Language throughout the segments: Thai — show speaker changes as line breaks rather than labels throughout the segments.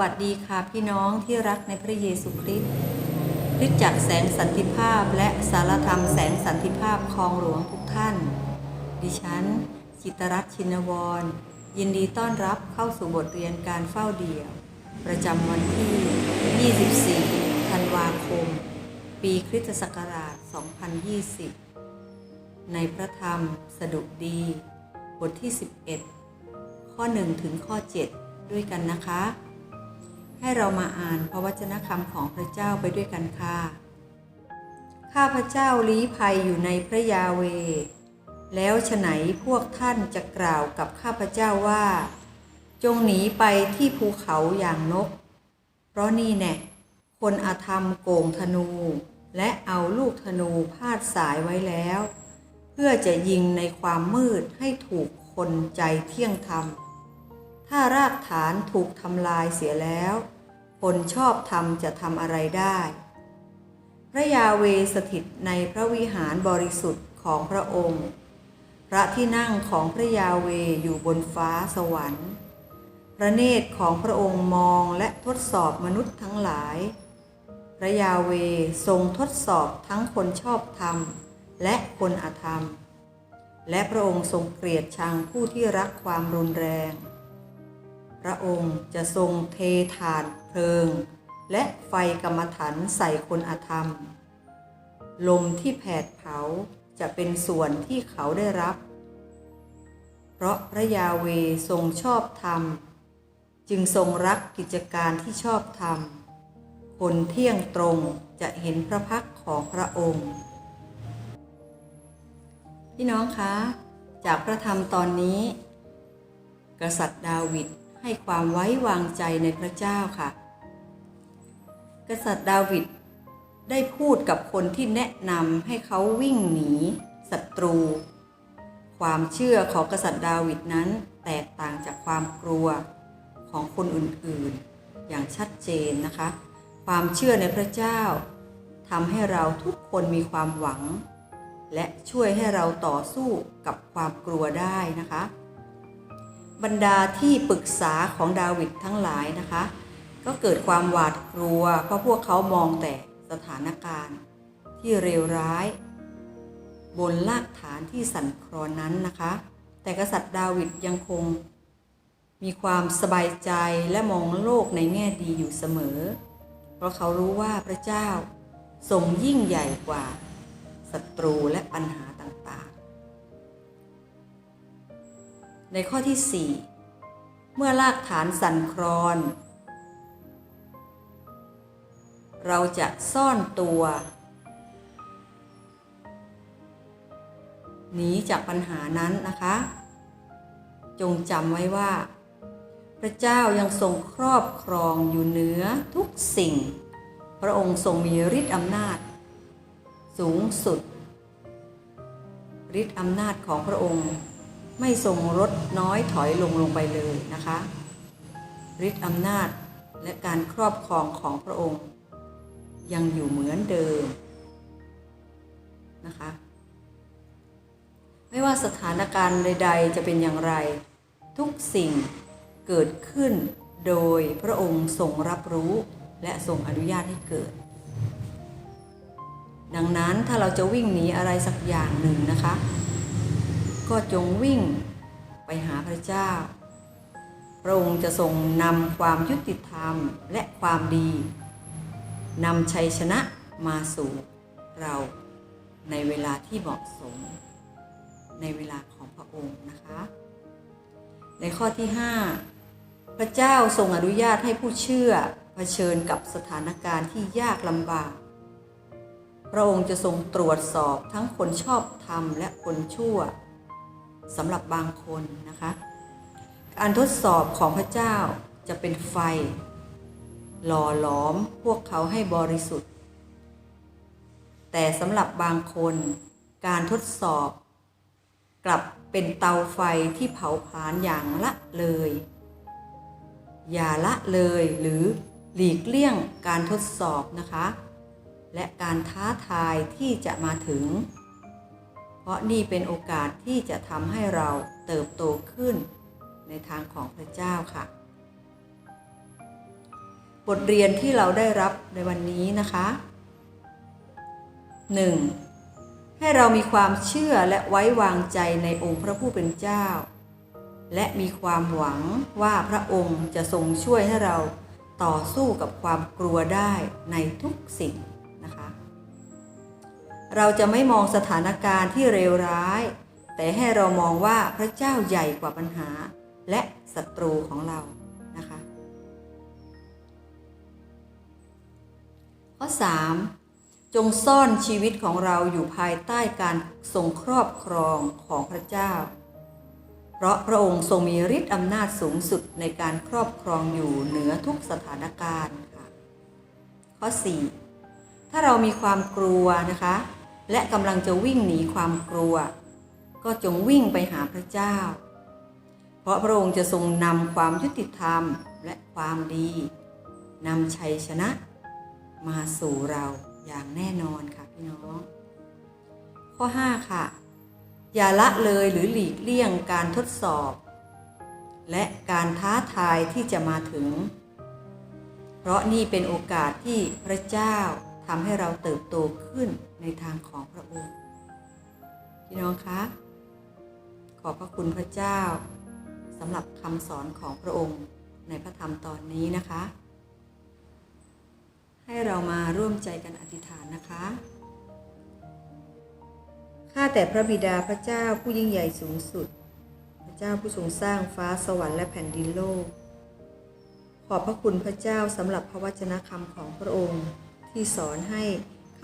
วัสดีค่ะพี่น้องที่รักในพระเยซูคริสต์คริสจักรแสงสันติภาพและสารธรรมแสงสันติภาพคลองหลวงทุกท่าน ดิฉัน จิตรรัตน์ชินวร ยินดีต้อนรับเข้าสู่บทเรียนการเฝ้าเดี่ยว ประจำวันที่ 24 ธันวาคม ปีคริสตศักราช 2020 ในพระธรรมสดุดี บทที่ 11 ข้อ 1 ถึงข้อ 7 ด้วยกันนะคะ ให้เรามาอ่านพระวจนะคำของพระเจ้าไปด้วยกันค่ะ ข้าพระเจ้าลี้ภัยอยู่ในพระยาเว แล้วฉไหนพวกท่านจะกล่าวกับข้าพระเจ้าว่า จงหนีไปที่ภูเขาอย่างนก เพราะนี่แน่คนอาธรรมโกงธนู และเอาลูกธนูพาดสายไว้แล้ว เพื่อจะยิงในความมืดให้ถูกคนใจเที่ยงธรรม ถ้ารากฐานถูกทำลายเสียแล้ว คนชอบธรรมจะทำอะไรได้ พระยาเวสถิตในพระวิหารบริสุทธิ์ของพระองค์ พระที่นั่งของพระยาเวอยู่บนฟ้าสวรรค์ พระเนตรของพระองค์มองและทดสอบมนุษย์ทั้งหลาย พระยาเวทรงทดสอบทั้งคนชอบธรรมและคนอธรรม และพระองค์ทรงเกลียดชังผู้ที่รักความรุนแรง พระองค์จะทรงเทฐานเพลิง และไฟกรรมฐานใส่คนอธรรม ลมที่แผดเผาจะเป็นส่วนที่เขาได้รับ เพราะพระยาเวทรงชอบธรรม จึงทรงรักกิจการที่ชอบธรรม คนเที่ยงตรงจะเห็นพระพักของพระองค์พี่น้องคะ จากพระธรรมตอนนี้ กษัตริย์ดาวิด ให้ความไว้วางใจในพระเจ้าค่ะ กษัตริย์ดาวิดได้พูดกับคนที่แนะนำให้เขาวิ่งหนีศัตรู ความเชื่อของกษัตริย์ดาวิดนั้นแตกต่างจากความกลัวของคนอื่นๆ อย่างชัดเจนนะคะ ความเชื่อในพระเจ้าทำให้เราทุกคนมีความหวัง และช่วยให้เราต่อสู้กับความกลัวได้นะคะ บรรดาที่ปรึกษาของดาวิดทั้งหลายนะคะ ก็เกิดความหวาดกลัว เพราะพวกเขามองแต่สถานการณ์ที่เลวร้าย บนลากฐานที่สั่นคลอนนั้นนะคะ แต่กษัตริย์ดาวิดยังคง มีความสบายใจและมองโลกในแง่ดีอยู่เสมอ เพราะเขารู้ว่าพระเจ้าทรงยิ่งใหญ่กว่าศัตรูและปัญหา ในข้อที่ 4 เมื่อลากฐานสั่นคลอน เราจะซ่อนตัว หนีจากปัญหานั้นนะคะ จงจำไว้ว่า พระเจ้ายังทรงครอบครองอยู่เหนือทุกสิ่ง พระองค์ทรงมีฤทธิ์อำนาจ สูงสุดฤทธิ์อำนาจของพระองค์ ไม่ทรงลดน้อยถอยลงลงไปเลยนะคะฤทธิ์อำนาจและการครอบครองของพระองค์ ยังอยู่เหมือนเดิมนะคะ ไม่ว่าสถานการณ์ใด ๆ จะเป็นอย่างไร ทุกสิ่งเกิดขึ้นโดยพระองค์ทรงรับรู้และทรงอนุญาตให้เกิด ดังนั้นถ้าเราจะวิ่งหนีอะไรสักอย่างหนึ่งนะคะ ก็จงวิ่งไปหาพระเจ้า พระองค์จะทรงนำความยุติธรรมและความดีนำชัยชนะมาสู่เราในเวลาที่เหมาะสม ในเวลาของพระองค์นะคะ ในข้อที่ 5 พระเจ้าทรงอนุญาตให้ผู้เชื่อเผชิญกับสถานการณ์ที่ยากลำบาก พระองค์จะทรงตรวจสอบทั้งคนชอบธรรมและคนชั่ว สำหรับบางคนนะคะ การทดสอบของพระเจ้าจะเป็นไฟ หล่อหลอมพวกเขาให้บริสุทธิ์ แต่สำหรับบางคนการทดสอบ กลับเป็นเตาไฟที่เผาผลาญอย่างละเลย อย่าละเลยหรือหลีกเลี่ยงการทดสอบนะคะ และการท้าทายที่จะมาถึง เพราะนี่เป็นโอกาสที่จะทำให้เราเติบโตขึ้นในทางของพระเจ้าค่ะ บทเรียนที่เราได้รับในวันนี้นะคะ 1. ให้เรามีความเชื่อและไว้วางใจในองค์พระผู้เป็นเจ้า และมีความหวังว่าพระองค์จะทรงช่วยให้เราต่อสู้กับความกลัวได้ในทุกสิ่งนะคะ เราจะไม่มองสถานการณ์ที่เลวร้าย แต่ให้เรามองว่าพระเจ้าใหญ่กว่าปัญหา และศัตรูของเรานะคะข้อ 3. จงซ่อนชีวิตของเราอยู่ภายใต้การทรงครอบครองของพระเจ้า เพราะพระองค์ทรงมีฤทธิ์อำนาจสูงสุดในการครอบครองอยู่เหนือทุกสถานการณ์ค่ะข้อ 4. ถ้าเรามีความกลัวนะคะ และกำลังจะวิ่งหนีความกลัว ก็จงวิ่งไปหาพระเจ้า เพราะพระองค์จะทรงนำความยุติธรรมและความดีนำชัยชนะ มาสู่เราอย่างแน่นอนค่ะพี่น้อง ข้อ 5 ค่ะ อย่าละเลยหรือหลีกเลี่ยงการทดสอบ และการท้าทายที่จะมาถึง เพราะนี่เป็นโอกาสที่พระเจ้าทำให้เราเติบโตขึ้น ในทางของพระองค์ พี่น้องคะ ขอบพระคุณพระเจ้าสำหรับคำสอนของพระองค์ในพระธรรมตอนนี้นะคะ ให้เรามาร่วมใจกันอธิษฐานนะคะข้าแต่พระบิดาพระเจ้าผู้ยิ่งใหญ่สูงสุด พระเจ้าผู้ทรงสร้างฟ้าสวรรค์และแผ่นดินโลก ขอบพระคุณพระเจ้าสำหรับพระวจนะคำของพระองค์ที่สอนให้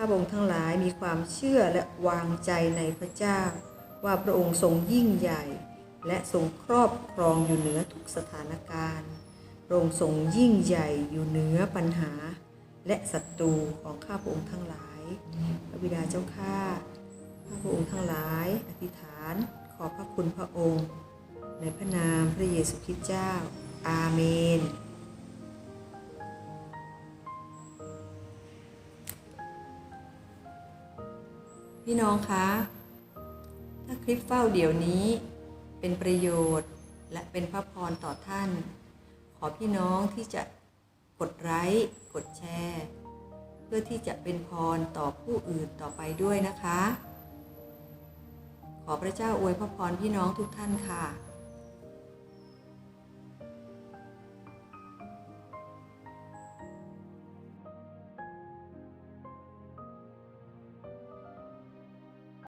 ข้าพระองค์ทั้งหลายมีความเชื่อและวางใจในพระเจ้า ว่าพระองค์ทรงยิ่งใหญ่ และทรงครอบครองอยู่เหนือทุกสถานการณ์พระองค์ทรงยิ่งใหญ่อยู่เหนือปัญหา และศัตรูของข้าพระองค์ทั้งหลาย พระบิดาเจ้าข้าข้าพระองค์ทั้งหลาย อธิษฐานขอพระคุณพระองค์ ในพระนามพระเยซูคริสต์เจ้า อาเมน พี่น้องคะ ถ้าคลิปเฝ้าเดี๋ยวนี้ เป็นประโยชน์และเป็นพระพรต่อท่าน ขอพี่น้องที่จะกดไลค์กดแชร์ เพื่อที่จะเป็นพรต่อผู้อื่นต่อไปด้วยนะคะ ขอพระเจ้าอวยพระพรพี่น้องทุกท่านค่ะ